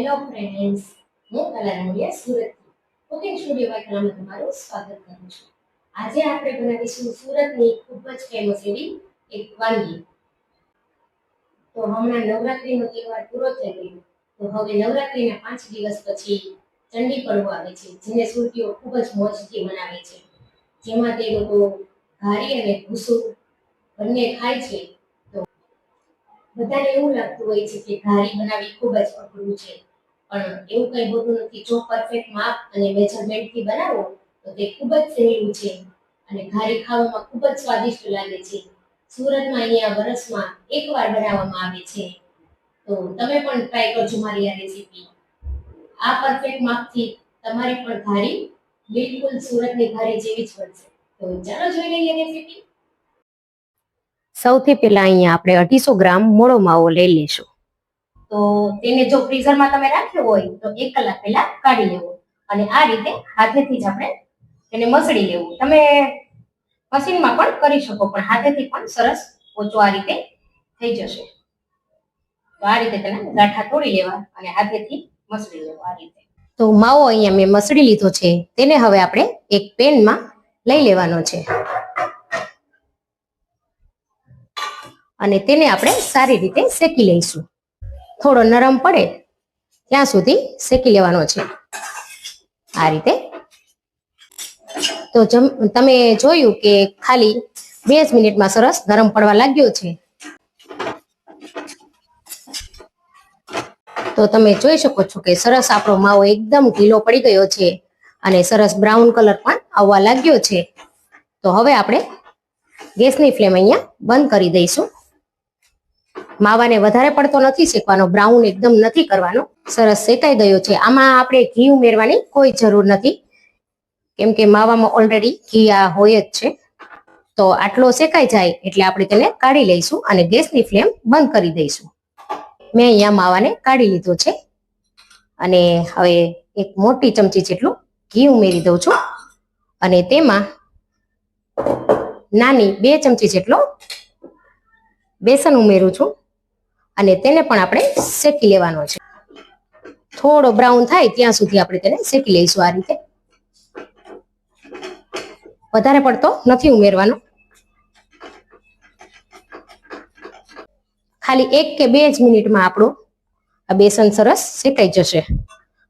Hello friends હું કલારાણીયા સુરતથી. Cooking સ્ટુડિયોમાં કલામાં તમારું સ્વાગત કરું છું. આજે આપણે બનાવીશું સુરતની ખૂબ જ ફેમસ એવી એક વાનગી. તો હમણાં નવરાત્રીનો તહેવાર પૂરો થઈ ગયો. તો હવે નવરાત્રીના પાંચ દિવસ પછી ચંડી પડવો આવે છે, જેને સુરતીઓ ખૂબ જ મોજથી મનાવે છે. જેમાં તે લોકો ઘારી અને ભૂસું બંને ખાય છે. બધાને એવું લાગતું હોય છે કે ઘારી બનાવી ખૂબ જ અઘરું છે. પણ એવું કંઈ હોતું નથી. જો પરફેક્ટ માપ અને મેજરમેન્ટથી બનાવો, તો તે ખૂબ જ સહેલું છે અને ઘારી ખાવામાં ખૂબ જ સ્વાદિષ્ટ લાગે છે. સુરતમાં અહીંયા વરસમાં એકવાર બનાવવામાં આવે છે. તો તમે પણ ટ્રાય કરજો મારી આ રેસીપી આ પરફેક્ટ માપથી તમારી પણ ઘારી બિલકુલ સુરતની ઘારી જેવી જ બનશે. તો ચાલો જોઈ લઈએ રેસીપી સૌથી પહેલા અહીંયા આપણે અઢીસો ગ્રામ મોળો માવો લઈ લઈશું. તો તેને જો ફ્રીઝરમાં તમે રાખ્યો હોય, તો એક કલાક પહેલા કાઢી લેવો. અને આ રીતે હાથેથી જ આપણે એને મસળી લેવું. તમે મશીનમાં પણ કરી શકો, પણ હાથેથી પણ સરસ પોચો આ રીતે થઈ જશે. તો આ રીતે તેના ગાંઠા તોડી લેવા અને હાથેથી મસળી લેવો આ રીતે. તો માવો અહીંયા મેં મસળી લીધો છે. તેને હવે આપણે એક પેનમાં લઈ લેવાનો છે. અને તેને આપણે સારી રીતે શેકી લઈશું. થોડો નરમ પડે, ત્યાં સુધી શેકી લેવાનો છે. આ રીતે. તો તમે જોયું કે ખાલી બે જ મિનિટમાં સરસ નરમ પડવા લાગ્યો છે. તો તમે જોઈ શકો છો કે સરસ આપણો માવો એકદમ ઢીલો પડી ગયો છે અને સરસ બ્રાઉન કલર પણ આવવા લાગ્યો છે. તો હવે આપણે ગેસની ફ્લેમ અહીંયા બંધ કરી દઈશું. માવાને વધારે પડતો નથી શેકવાનો બ્રાઉન એકદમ નથી કરવાનો, સરસ શેકાઈ ગયો છે. આમાં આપણે ઘી ઉમેરવાની કોઈ જરૂર નથી. કેમ કે માવામાં ઓલરેડી ઘી આ હોય જ છે. તો આટલો શેકાઈ જાય એટલે આપણે તેને કાઢી લઈશું અને ગેસની ફ્લેમ બંધ કરી દઈશું. મેં અહીંયા માવાને કાઢી લીધો છે. અને હવે એક મોટી ચમચી જેટલું ઘી ઉમેરી દઉં છું. અને તેમાં નાની બે ચમચી જેટલો બેસન ઉમેરું છું. અને તેને પણ આપણે શેકી લેવાનો છે. થોડો બ્રાઉન થાય ત્યાં સુધી આપણે તેને શેકી લઈશું આ રીતે. વધારે પડતો નથી ઉમેરવાનો. ખાલી એક કે બે જ મિનિટમાં આપણું આ બેસન સરસ શેકાઈ જશે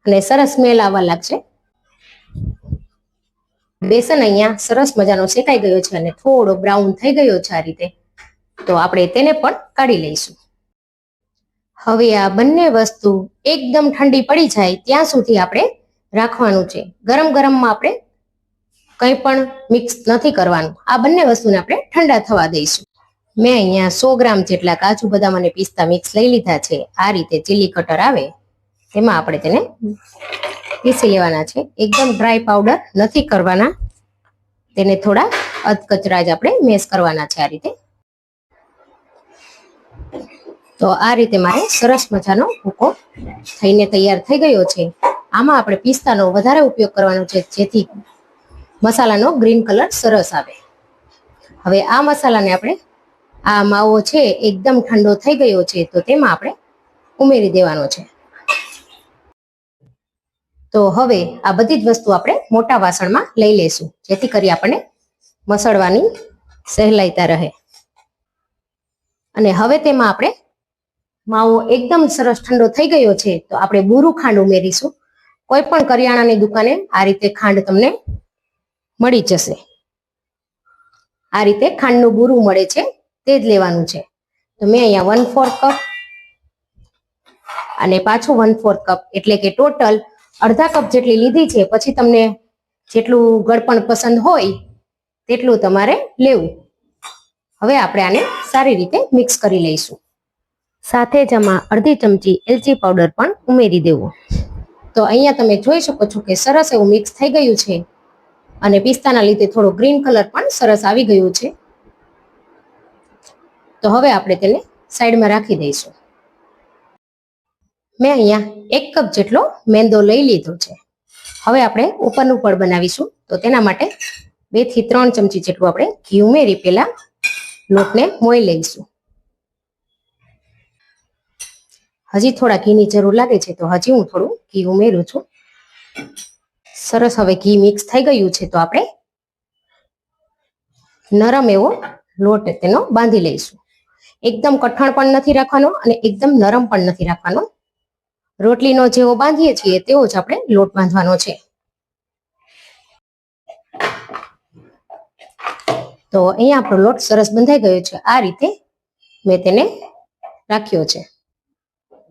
અને સરસ સ્મેલ આવવા લાગશે. બેસન અહીંયા સરસ મજાનો શેકાઈ ગયો છે અને થોડો બ્રાઉન થઈ ગયો છે આ રીતે. તો આપણે તેને પણ કાઢી લઈશું. હવે આ બંને વસ્તુ એકદમ ઠંડી પડી જાય ત્યાં સુધી આપણે રાખવાનું છે. ગરમ ગરમમાં આપણે કંઈ પણ મિક્સ નથી કરવાનું. આ બંને વસ્તુને આપણે ઠંડા થવા દઈશું. મેં અહીંયા સો ગ્રામ જેટલા કાજુ બદામ અને પિસ્તા મિક્સ લઈ લીધા છે. આ રીતે ચીલી કટર આવે, તેમાં આપણે તેને પીસી લેવાના છે. એકદમ ડ્રાય પાવડર નથી કરવાના. તેને થોડા અધકચરા જ આપણે મેશ કરવાના છે આ રીતે. તો આ રીતે મારે સરસ મજાનો ભૂકો થઈને તૈયાર થઈ ગયો છે. આમાં આપણે પિસ્તાનો વધારે ઉપયોગ કરવાનો છે, જેથી મસાલાનો ગ્રીન કલર સરસ આવે. હવે આ મસાલાને આપણે, આ માવો છે, એકદમ ઠંડો થઈ ગયો છે, તો તેમાં આપણે ઉમેરી દેવાનો છે. તો હવે આ બધી જ વસ્તુ આપણે મોટા વાસણમાં લઈ લેશું જેથી કરી આપણને મસળવાની સહેલાઈતા રહે. અને હવે તેમાં આપણે માવો એકદમ સરસ ઠંડો થઈ ગયો છે, તો આપણે બુરું ખાંડ ઉમેરીશું. કોઈ પણ કરિયાણાની દુકાને આ રીતે ખાંડ તમને મળી જશે. આ રીતે ખાંડનું બુરું મળે છે, તે જ લેવાનું છે. તો મેં અહીંયા વન ફોર્થ કપ અને પાછું વન ફોર્થ કપ એટલે કે ટોટલ અડધા કપ જેટલી લીધી છે, પછી તમને જેટલું ગળપણ પસંદ હોય તેટલું તમારે લેવું. હવે આપણે આને સારી રીતે મિક્સ કરી લઈશું. સાથે જ આમાં અડધી ચમચી એલચી પાવડર પણ ઉમેરી દેવો. તો અહીંયા તમે જોઈ શકો છો કે સરસ એવું મિક્સ થઈ ગયું છે અને પિસ્તાના લીધે થોડો ગ્રીન કલર પણ સરસ આવી ગયું છે. તો હવે આપણે તેને સાઈડમાં રાખી દઈશું. મેં અહીંયા એક કપ જેટલો મેંદો લઈ લીધો છે. હવે આપણે ઉપરનું પડ બનાવીશું. તો તેના માટે બેથી ત્રણ ચમચી જેટલું આપણે ઘી ઉમેરી પેલા લોટને મોઈ લઈશું. હજી થોડા ઘીની જરૂર લાગે છે તો હજી હું થોડું ઘી ઉમેરું છું. સરસ હવે ઘી મિક્સ થઈ ગયું છે તો આપણે નરમ એવો લોટ તેનો બાંધી લઈશું. એકદમ કઠણ પણ નથી રાખવાનો અને એકદમ નરમ પણ નથી રાખવાનો. રોટલીનો જેવો બાંધીએ છીએ તેવો જ આપણે લોટ બાંધવાનો છે. તો અહીંયા આપણો લોટ સરસ બંધાઈ ગયો છે. આ રીતે મેં તેને રાખ્યો છે.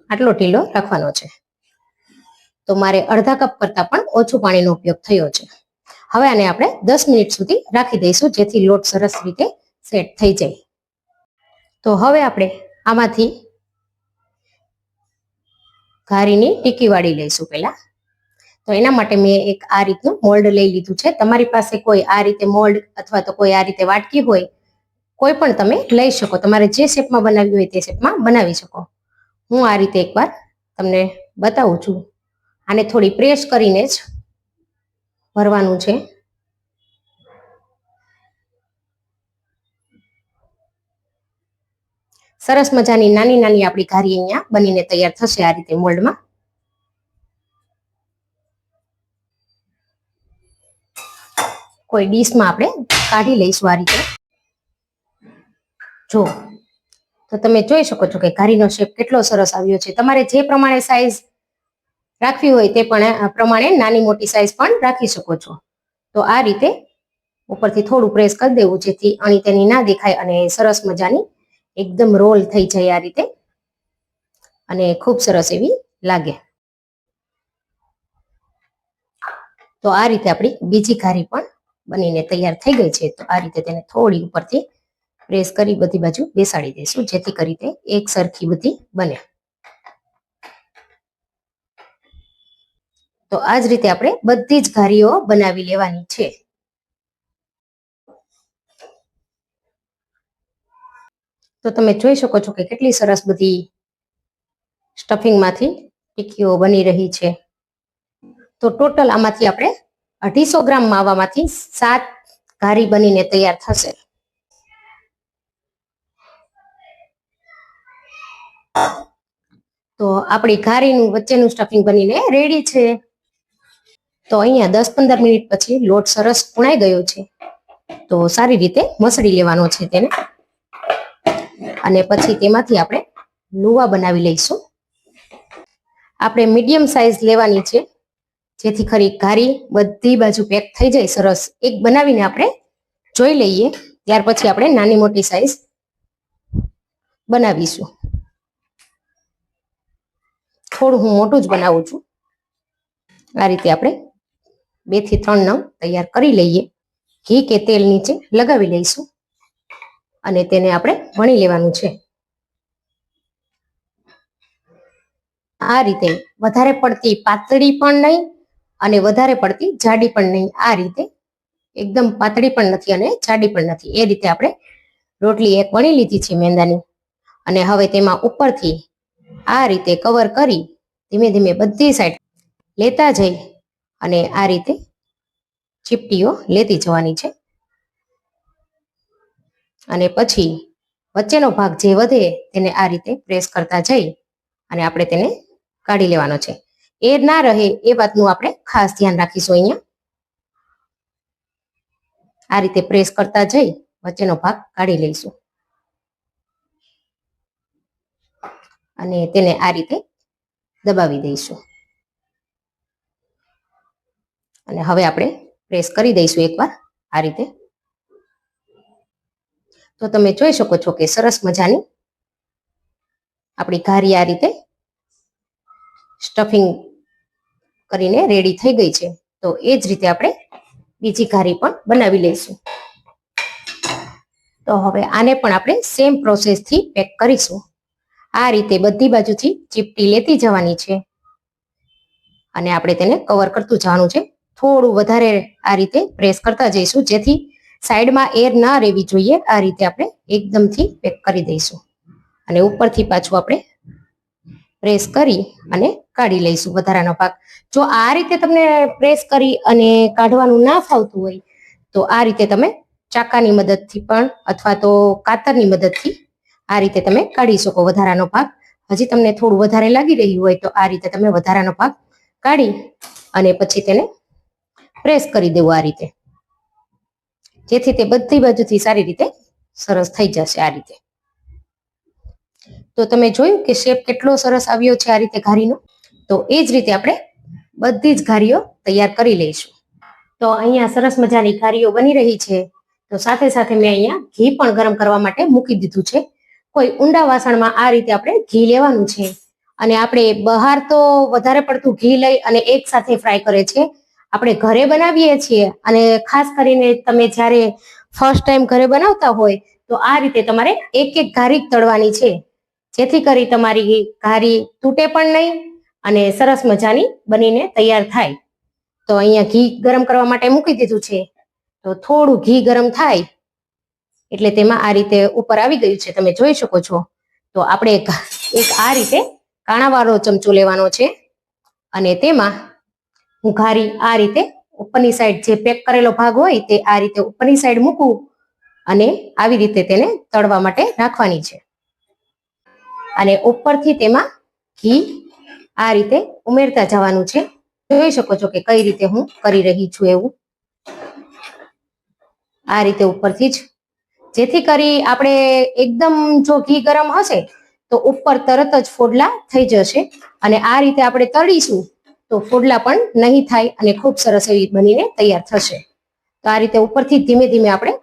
આટલો ઢીલો રાખવાનો છે. તો મારે અડધા કપ કરતા પણ ઓછું પાણીનો ઉપયોગ થયો છે. હવે આને આપણે દસ મિનિટ સુધી રાખી દઈશું, જેથી લોટ સરસ રીતે સેટ થઈ જાય. તો હવે આપણે આમાંથી ઘારીની ટીકી વાળી લઈશું પહેલા. તો એના માટે મેં એક આ રીતનું મોલ્ડ લઈ લીધું છે. તમારી પાસે કોઈ આ રીતે મોલ્ડ અથવા તો કોઈ આ રીતે વાટકી હોય, કોઈ પણ તમે લઈ શકો. તમારે જે શેપમાં બનાવવી હોય તે શેપમાં બનાવી શકો. હું આ રીતે એકવાર તમને બતાવું છું. આને થોડી પ્રેસ કરીને જ ભરવાનું છે. સરસ મજાની નાની નાની આપણી ઘારી અહીંયા બનીને તૈયાર થશે આ રીતે મોલ્ડમાં. કોઈ ડીશમાં આપણે કાઢી લઈશું આ રીતે. જો તો તમે જોઈ શકો છો કે ઘારીનો શેપ કેટલો સરસ આવ્યો છે. તમારે જે પ્રમાણે સાઈઝ રાખવી હોય તે પણ પ્રમાણે નાની મોટી સાઈઝ પણ રાખી શકો છો. તો આ રીતે ઉપરથી થોડું પ્રેસ કરી દેવું, જેથી અણી તેની ના દેખાય અને સરસ મજાની એકદમ રોલ થઈ જાય આ રીતે. અને ખૂબ સરસ એવી લાગે. તો આ રીતે આપણી બીજી ઘારી પણ બનીને તૈયાર થઈ ગઈ છે. તો આ રીતે તેને થોડી ઉપરથી પ્રેસ કરી બધી બાજુ બેસાડી દઈશું જેથી કરી તે એક સરખી બધી બને. તો આ જ રીતે આપણે બધી જ ઘારીઓ બનાવી લેવાની છે. તો તમે જોઈ શકો છો કે કેટલી સરસ બધી સ્ટફિંગમાંથી ટીકીઓ બની રહી છે. તો ટોટલ આમાંથી આપણે અઢીસો ગ્રામ માવામાંથી સાત ઘારી બનીને તૈયાર થશે. તો આપણી ઘારીનું વચ્ચેનું સ્ટફિંગ બનીને રેડી છે. તો અહીંયા દસ પંદર મિનિટ પછી લોટ સરસ પુણાઈ ગયો છે. તો સારી રીતે મસળી લેવાનો છે તેને. અને પછી તેમાંથી આપણે લુવા બનાવી લઈશું. આપણે મીડિયમ સાઈઝ લેવાની છે. જેથી ખરી ઘારી બધી બાજુ પેક થઈ જાય સરસ. એક બનાવીને આપણે જોઈ લઈએ. ત્યાર પછી આપણે નાની મોટી સાઈઝ બનાવીશું. થોડું હું મોટું જ બનાવું છું. આ રીતે આપણે બેથી ત્રણ નંગ તૈયાર કરી લઈએ. ઘી કે તેલ નીચે લગાવી લઈશું. અને તેને આપણે વણી લેવાનું છે. આ રીતે વધારે પડતી પાતળી પણ નહીં અને વધારે પડતી જાડી પણ નહીં. આ રીતે એકદમ પાતળી પણ નથી અને જાડી પણ નથી. એ રીતે આપણે રોટલી એક વણી લીધી છે મેંદાની. અને હવે તેમાં ઉપરથી આ રીતે કવર કરી ધીમે ધીમે બધી સાઈડ લેતા જઈ અને આ રીતે ચીપટીઓ લેતી જવાની છે. અને પછી વચ્ચેનો ભાગ જે વધે તેને આ રીતે પ્રેસ કરતા જઈ અને આપણે તેને કાઢી લેવાનો છે. એ ના રહે એ વાતનું આપણે ખાસ ધ્યાન રાખીશું અહીંયા. આ રીતે પ્રેસ કરતા જઈ વચ્ચેનો ભાગ કાઢી લઈશું. અને તેને આ રીતે દબાવી દઈશું. અને હવે આપણે પ્રેસ કરી દઈશું એકવાર આ રીતે. તો તમે જોઈ શકો છો કે સરસ મજાની આપણી ઘારી આ રીતે સ્ટફિંગ કરીને રેડી થઈ ગઈ છે. તો એ જ રીતે આપણે બીજી ઘારી પણ બનાવી લઈશું. તો હવે આને પણ આપણે સેમ પ્રોસેસથી પેક કરીશું. આ રીતે બધી બાજુથી ચીપટી લેતી જવાની છે. અને આપણે તેને કવર કરતું જવાનું છે. થોડું વધારે આ રીતે પ્રેસ કરતા જઈશું, જેથી સાઈડમાં એર ના રહેવી જોઈએ. આ રીતે આપણે એકદમથી પેક કરી દઈશું. અને ઉપરથી પાછું આપણે પ્રેસ કરી અને કાઢી લઈશું વધારાનો પાક જો આ રીતે તમને પ્રેસ કરી અને કાઢવાનું ના ફાવતું હોય, તો આ રીતે તમે ચાકાની મદદથી પણ અથવા તો કાતરની મદદથી આ રીતે તમે કાઢી શકો. વધારાનો ભાગ હજી તમને થોડું વધારે લાગી રહ્યું હોય તો આ રીતે તમે વધારાનો ભાગ કાઢી અને પછી તેને પ્રેસ કરી દેવું આ રીતે. જેથી તે બધી બાજુથી સારી રીતે સરસ થઈ જશે આ રીતે. તો તમે જોયું કે શેપ કેટલો સરસ આવ્યો છે આ રીતે ઘારીનો? તો એ જ રીતે આપણે બધી જ ઘારીઓ તૈયાર કરી લઈશું. તો અહીંયા સરસ મજાની ઘારીઓ બની રહી છે. તો સાથે સાથે મેં અહીંયા ઘી પણ ગરમ કરવા માટે મૂકી દીધું છે. કોઈ ઊંડા વાસણમાં આ રીતે આપણે ઘી લેવાનું છે. અને આપણે બહાર તો વધારે પડતું ઘી લઈ અને એક સાથે ફ્રાય કરે છે. આપણે ઘરે બનાવીએ છીએ અને ખાસ કરીને તમે જ્યારે ફર્સ્ટ ટાઈમ ઘરે બનાવતા હોય તો આ રીતે તમારે એક એક ઘારી તળવાની છે. જેથી કરી તમારી ઘારી તૂટે પણ નહીં અને સરસ મજાની બનીને તૈયાર થાય. તો અહીંયા ઘી ગરમ કરવા માટે મૂકી દીધું છે. તો થોડું ઘી ગરમ થાય એટલે તેમાં આ રીતે ઉપર આવી ગયું છે. તમે જોઈ શકો છો. તો આપણે એક એક આ રીતે કાણાવાળો ચમચો લેવાનો છે. અને તેમાં હું ઘારી આ રીતે ઉપરની સાઈડ જે પેક કરેલો ભાગ હોય તે આ રીતે ઉપરની સાઈડ મૂકું અને આવી રીતે તેને તળવા માટે રાખવાની છે. અને ઉપરથી તેમાં ઘી આ રીતે ઉમેરતા જવાનું છે. જોઈ શકો છો કે કઈ રીતે હું કરી રહી છું એવું. આ રીતે ઉપરથી જ જેથી કરી આપણે એકદમ જો ઘી ગરમ હશે, તો ઉપર તરત જ ફોડલા થઈ જશે. અને આ રીતે આપણે તળીશું, તો ફોડલા પણ નહીં થાય અને ખૂબ સરસ એવી બનીને તૈયાર થશે. તો આ રીતે ઉપરથી ધીમે ધીમે આપણે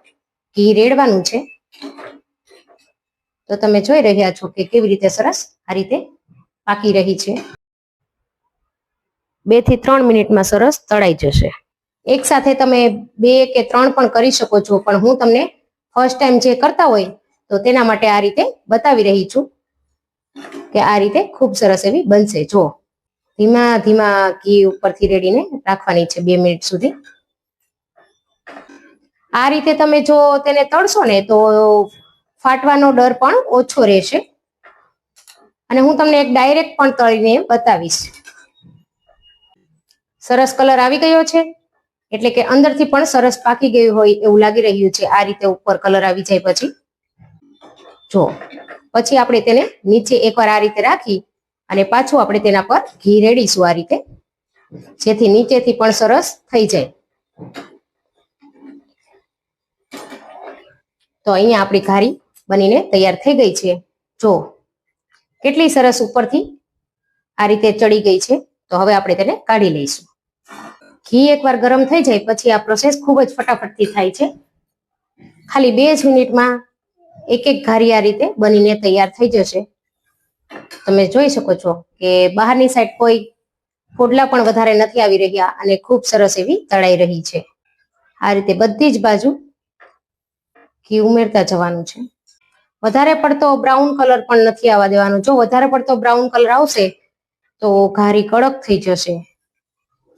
ઘી રેડવાનું છે. તો તમે જોઈ રહ્યા છો કે કેવી રીતે સરસ આ રીતે પાકી રહી છે. બેથી ત્રણ મિનિટમાં સરસ તળાઈ જશે. એક સાથે તમે બે કે ત્રણ પણ કરી શકો છો, પણ હું તમને ફર્સ્ટ ટાઈમ જે કરતા હોય, તો તેના માટે આ રીતે બતાવી રહી છું કે આ રીતે ખૂબ સરસ એવી બનશે. જો, ધીમા ધીમા ઘી ઉપરથી રેડીને રાખવાની છે બે મિનિટ સુધી. આ રીતે તમે જો તેને તળશો ને, તો ફાટવાનો ડર પણ ઓછો રહેશે. અને હું તમને એક ડાયરેક્ટ પણ તળીને બતાવીશ. સરસ કલર આવી ગયો છે. એટલે કે અંદરથી પણ સરસ પાકી ગયું હોય એવું લાગી રહ્યું છે આ રીતે ઉપર કલર આવી જાય પછી. જો, પછી આપણે તેને નીચે એકવાર આ રીતે રાખી અને પાછું આપણે તેના પર ઘી રેડીશું આ રીતે. જેથી નીચેથી પણ સરસ થઈ જાય. તો અહીંયા આપણી ઘારી બનીને તૈયાર થઈ ગઈ છે. જો, કેટલી સરસ ઉપરથી આ રીતે ચડી ગઈ છે. તો હવે આપણે તેને કાઢી લઈશું. ઘી એકવાર ગરમ થઈ જાય, પછી આ પ્રોસેસ ખૂબ જ ફટાફટથી થાય છે. ખાલી બે જ મિનિટમાં એક એક ઘારી આ રીતે બનીને તૈયાર થઈ જશે. તમે જોઈ શકો છો કે બહારની સાઈડ કોઈ ફોડલા પણ વધારે નથી આવી રહ્યા અને ખૂબ સરસ એવી તળાઈ રહી છે. આ રીતે બધી જ બાજુ ઘી ઉમેરતા જવાનું છે. વધારે પડતો બ્રાઉન કલર પણ નથી આવવા દેવાનો. જો વધારે પડતો બ્રાઉન કલર આવશે, તો ઘારી કડક થઈ જશે.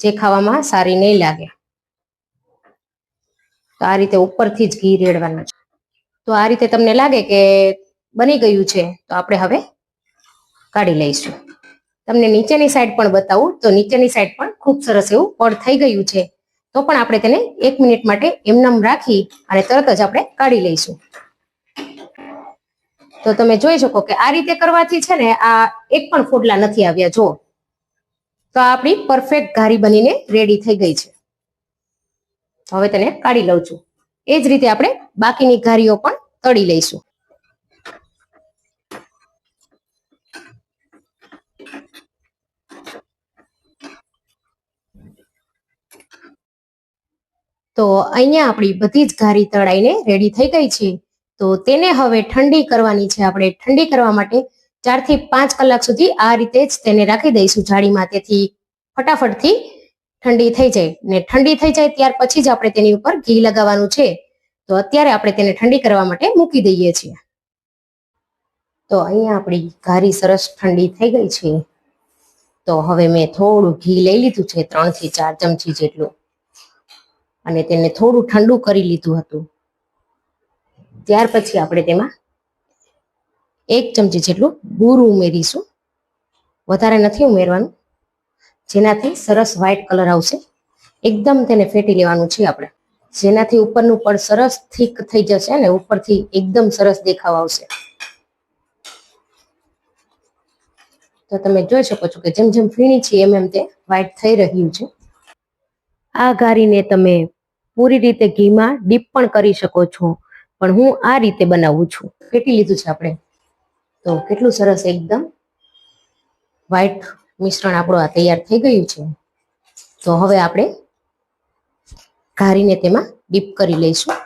જે ખાવામાં સારી નહીં લાગે. તો આ રીતે ઉપરથી જ ઘી રેડવાનું છે. તો આ રીતે તમને લાગે કે બની ગયું છે, તો આપણે હવે કાઢી લઈશું. તમને નીચેની સાઈડ પણ બતાવું, તો નીચેની સાઈડ પણ ખૂબ સરસ એવું પડ થઈ ગયું છે. તો પણ આપણે તેને એક મિનિટ માટે એમનામ રાખી અને તરત જ આપણે કાઢી લઈશું. તો તમે જોઈ શકો કે આ રીતે કરવાથી છે ને આ એક પણ ફોડલા નથી આવ્યા. જો તો આપણી પરફેક્ટ ઘારી બનીને રેડી થઈ ગઈ છે. હવે તેને કાઢી લઉં છું. એ જ રીતે આપણે બાકીની ઘારીઓ પણ તળી લઈશું. તો અહીંયા આપણી બધી જ ઘારી તળાઈને રેડી થઈ ગઈ છે. તો તેને હવે ઠંડી કરવાની છે. આપણે ઠંડી કરવા માટે ચારથી પાંચ કલાક સુધી આ રીતે જ તેને રાખી દઈશું જાળીમાં. તેથી ફટાફટથી ઠંડી થઈ જાય ને ઠંડી થઈ જાય ત્યાર પછી જ આપણે તેની ઉપર ઘી લગાવવાનું છે. તો અત્યારે આપણે તેને ઠંડી કરવા માટે મૂકી દઈએ છીએ. તો અહીંયા આપણી ઘારી સરસ ઠંડી થઈ ગઈ છે. તો હવે મેં થોડું ઘી લઈ લીધું છે ત્રણથી ચાર ચમચી જેટલું. અને તેને થોડું ઠંડુ કરી લીધું હતું. ત્યાર પછી આપણે તેમાં એક ચમચી જેટલું ગુર ઉમેરીશું. વધારે નથી ઉમેરવાનું. જેનાથી સરસ વ્હાઈટ કલર આવશે. એકદમ તેને ફેટી લેવાનું છે આપણે. જેનાથી ઉપરનું પડ સરસ થીક થઈ જશે અને ઉપરથી એકદમ સરસ દેખાવ આવશે. તો તમે જોઈ શકો છો કે જેમ જેમ ફીણી છે એમ એમ તે વ્હાઈટ થઈ રહ્યું છે. આ ઘારીને તમે પૂરી રીતે ઘીમાં ડીપ પણ કરી શકો છો. પણ હું આ રીતે બનાવું છું. ફેટી લીધું છે આપણે. તો કેટલું સરસ એકદમ વ્હાઈટ મિશ્રણ આપણું આ તૈયાર થઈ ગયું છે. તો હવે આપણે ઘારીને તેમાં ડીપ કરી લઈશું.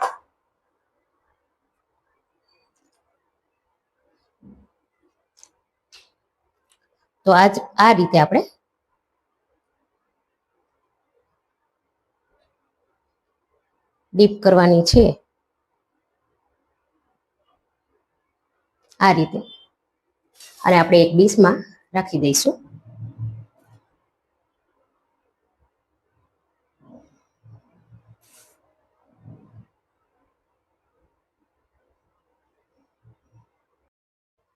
તો આજ આ રીતે આપણે ડીપ કરવાની છે. આ રીતે. અને આપણે એક ડીશમાં રાખી દઈશું.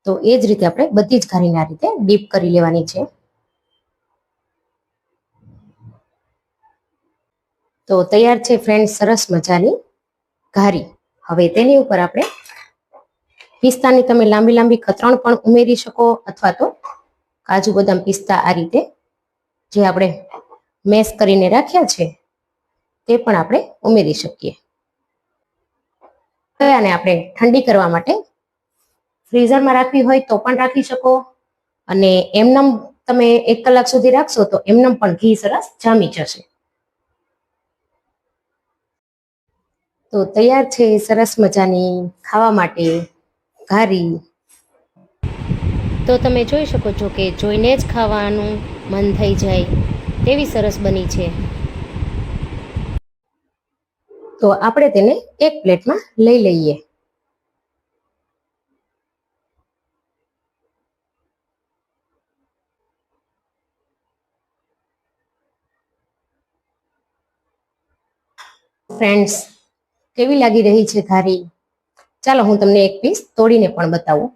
તો એ જ રીતે આપણે બધી જ ઘારીને આ રીતે ડીપ કરી લેવાની છે. તો તૈયાર છે ફ્રેન્ડ સરસ મજાની ઘારી. હવે તેની ઉપર આપણે પિસ્તાની તમે લાંબી લાંબી કતરણ પણ ઉમેરી શકો અથવા તો કાજુ બદામ પિસ્તા આ રીતે જે આપણે મેશ કરીને રાખ્યા છે, તે પણ આપણે ઉમેરી શકીએ. હવે આપણે ઠંડી કરવા માટે ફ્રીઝરમાં રાખવી હોય તો પણ રાખી શકો અને એમનેમ તમે એક કલાક સુધી રાખશો તો એમનામ પણ ઘી સરસ જામી જશે. તો તૈયાર છે, સરસ મજાની ખાવા માટે ઘારી. તો તમે જોઈ શકો છો કે જોઈને જ ખાવાનું મન થઈ જાય તેવી સરસ બની છે. તો આપણે તેને એક પ્લેટમાં લઈ લઈએ. ફ્રેન્ડ્સ કેવી લાગી રહી છે ઘારી? ચાલો હું તમને એક પીસ તોડીને પણ બતાવું.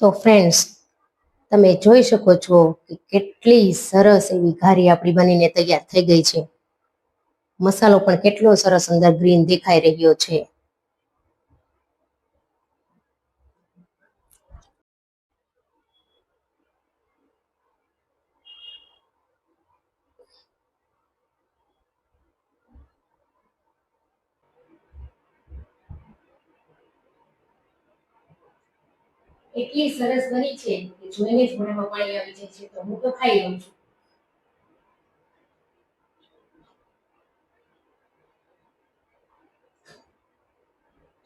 તો ફ્રેન્ડ્સ તમે જોઈ શકો છો કે કેટલી સરસ એવી ઘારી આપણી બનીને તૈયાર થઈ ગઈ છે. મસાલો પણ કેટલો સરસ અંદર ગ્રીન દેખાઈ રહ્યો છે. એટલી સરસ બની છે કે જોઈને જ મોઢામાં પાણી આવી જાય છે તો હું તો ખાઈ લઉં છું.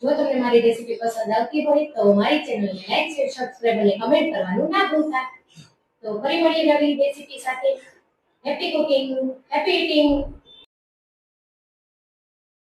જો તમને મારી રેસીપી પસંદ આવતી હોય તો મારી ચેનલને લાઈક શેર સબસ્ક્રાઇબ અને કમેન્ટ કરવાનું ના ભૂલતા. તો ફરી મળીએ નવી રેસીપી સાથે. Happy cooking happy eating